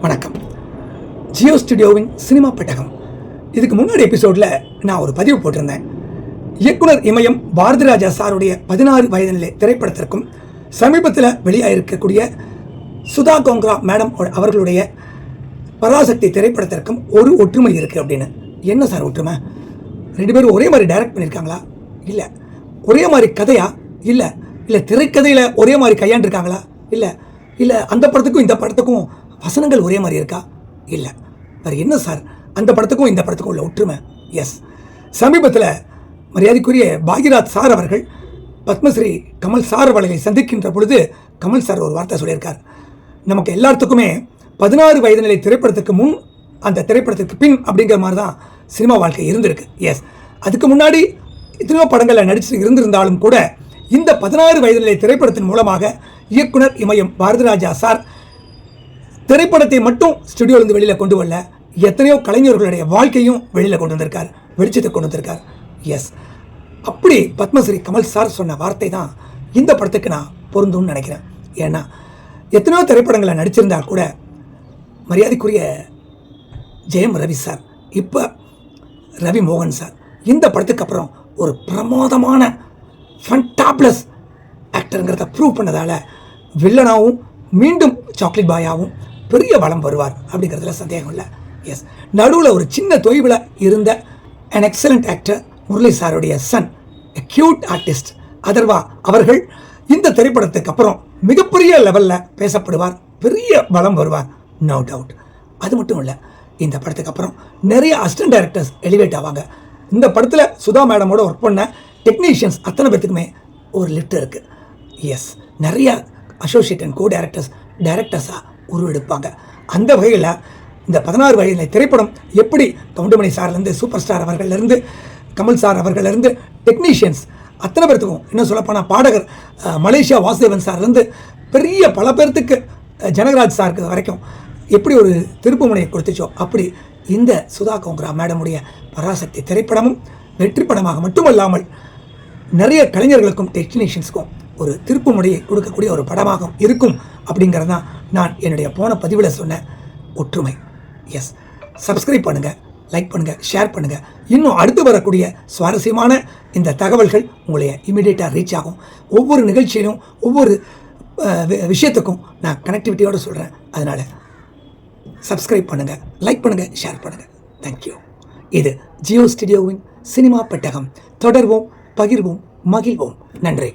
வணக்கம். ஜியோ ஸ்டுடியோவின் சினிமா பெட்டகம். இதுக்கு முன்னாடி எபிசோடில் நான் ஒரு பதிவு போட்டிருந்தேன். இயக்குனர் இமயம் பாரதிராஜா சாருடைய பதினாறு வயதிலே திரைப்படத்திற்கும் சமீபத்தில் வெளியாகிருக்கக்கூடிய சுதா கோங்கரா மேடம் அவர்களுடைய பராசக்தி திரைப்படத்திற்கும் ஒரு ஒற்றுமை இருக்குது அப்படின்னு. என்ன சார் ஒற்றுமை? ரெண்டு பேரும் ஒரே மாதிரி டைரக்ட் பண்ணியிருக்காங்களா இல்லை. ஒரே மாதிரி கதையா? இல்லை. இல்லை திரைக்கதையில் ஒரே மாதிரி கையாண்டிருக்காங்களா? இல்லை. இல்லை அந்த படத்துக்கும் இந்த படத்துக்கும் வசனங்கள் ஒரே மாதிரி இருக்கா? இல்லை. வேறு என்ன சார்? அந்த படத்துக்கும் இந்த படத்துக்கும் உள்ள ஒற்றுமை? எஸ் சமீபத்தில் மரியாதைக்குரிய பாகிராஜ் சார் அவர்கள் பத்மஸ்ரீ கமல் சார் அவர்களை சந்திக்கின்ற பொழுது கமல் சார் ஒரு வார்த்தை சொல்லியிருக்கார். நமக்கு எல்லாத்துக்குமே பதினாறு வயது நிலை திரைப்படத்துக்கு முன் அந்த திரைப்படத்துக்கு பின் அப்படிங்கிற மாதிரி தான் சினிமா வாழ்க்கை இருந்திருக்கு. எஸ் அதுக்கு முன்னாடி எத்தனையோ படங்களில் நடிச்சு இருந்திருந்தாலும் கூட இந்த பதினாறு வயது நிலை திரைப்படத்தின் மூலமாக இயக்குனர் இமயம் பாரதிராஜா சார் திரைப்படத்தை மட்டும் ஸ்டுடியோலேருந்து வெளியில் கொண்டு வரல. எத்தனையோ கலைஞர்களுடைய வாழ்க்கையும் வெளியில் கொண்டு வந்திருக்கார். வெளிச்சத்தை கொண்டு வந்திருக்கார். எஸ் அப்படி பத்மஸ்ரீ கமல் சார் சொன்ன வார்த்தை தான் இந்த படத்துக்கு நான் பொருந்தும்னு நினைக்கிறேன். ஏன்னா எத்தனையோ திரைப்படங்களை நடிச்சிருந்தா கூட மரியாதைக்குரிய ஜெயம் ரவி சார் இப்போ ரவி மோகன் சார் இந்த படத்துக்கு அப்புறம் ஒரு பிரமாதமான ஃபண்டாப்ளஸ் ஆக்டருங்கிறத ப்ரூவ் பண்ணதால் வில்லனாகவும் மீண்டும் சாக்லேட் பாயாகவும் பெரிய வளம் வருவார் அப்படிங்கிறதுல சந்தேகம் இல்லை. எஸ் நடுவில் ஒரு சின்ன தொய்வில் இருந்த அன் எக்ஸலண்ட் ஆக்டர் முரளி சாருடைய சன் க்யூட் ஆர்டிஸ்ட் அதர்வா அவர்கள் இந்த திரைப்படத்துக்கு அப்புறம் மிகப்பெரிய லெவலில் பேசப்படுவார் பெரிய வளம் வருவார் நோ டவுட் அது மட்டும் இல்லை இந்த படத்துக்கு அப்புறம் நிறைய அசிஸ்டன்ட் டைரக்டர்ஸ் எலிவேட் ஆவாங்க. இந்த படத்தில் சுதா மேடமோட ஒர்க் பண்ண டெக்னீஷியன்ஸ் அத்தனை பேர்த்துக்குமே ஒரு லிஃப்ட் இருக்குது எஸ் நிறைய அசோசியேட் அண்ட் கோ டேரக்டர்ஸ் டேரக்டர்ஸாக உருவெடுப்பாங்க. அந்த வகையில் இந்த பதினாறு வயதில் திரைப்படம் எப்படி கவுண்டமணி சார்லேருந்து சூப்பர் ஸ்டார் அவர்கள்லேருந்து கமல் சார் அவர்கள்லேருந்து டெக்னீஷியன்ஸ் அத்தனை பேர்த்துக்கும் இன்னும் சொல்லப்போனால் பாடகர் மலேசியா வாசுதேவன் சார்லேருந்து பெரிய பல பேர்த்துக்கு ஜனகராஜ் சாருக்கு வரைக்கும் எப்படி ஒரு திருப்பு முனையை கொடுத்துச்சோ அப்படி இந்த சுதா கோங்கரா மேடமுடைய பராசக்தி திரைப்படமும் வெற்றி படமாக மட்டுமல்லாமல் நிறைய கலைஞர்களுக்கும் டெக்னீஷியன்ஸுக்கும் ஒரு திருப்புமுனையை கொடுக்கக்கூடிய ஒரு படமாக இருக்கும் அப்படிங்கிறது தான் நான் என்னுடைய போன பதிவில் சொன்ன ஒற்றுமை. எஸ் சப்ஸ்கிரைப் பண்ணுங்கள் லைக் பண்ணுங்கள் ஷேர் பண்ணுங்கள் இன்னும் அடுத்து வரக்கூடிய சுவாரஸ்யமான இந்த தகவல்கள் உங்களை இமிடியேட்டாக ரீச் ஆகும். ஒவ்வொரு நிகழ்ச்சியிலும் ஒவ்வொரு விஷயத்துக்கும் நான் கனெக்டிவிட்டியோடு சொல்கிறேன் அதனால் சப்ஸ்கிரைப் பண்ணுங்கள் லைக் பண்ணுங்கள் ஷேர் பண்ணுங்கள் தேங்க்யூ இது ஜியோ ஸ்டுடியோவின் சினிமா பெட்டகம். தொடர்வோம் பகிர்வோம் மகிழ்வோம். நன்றி.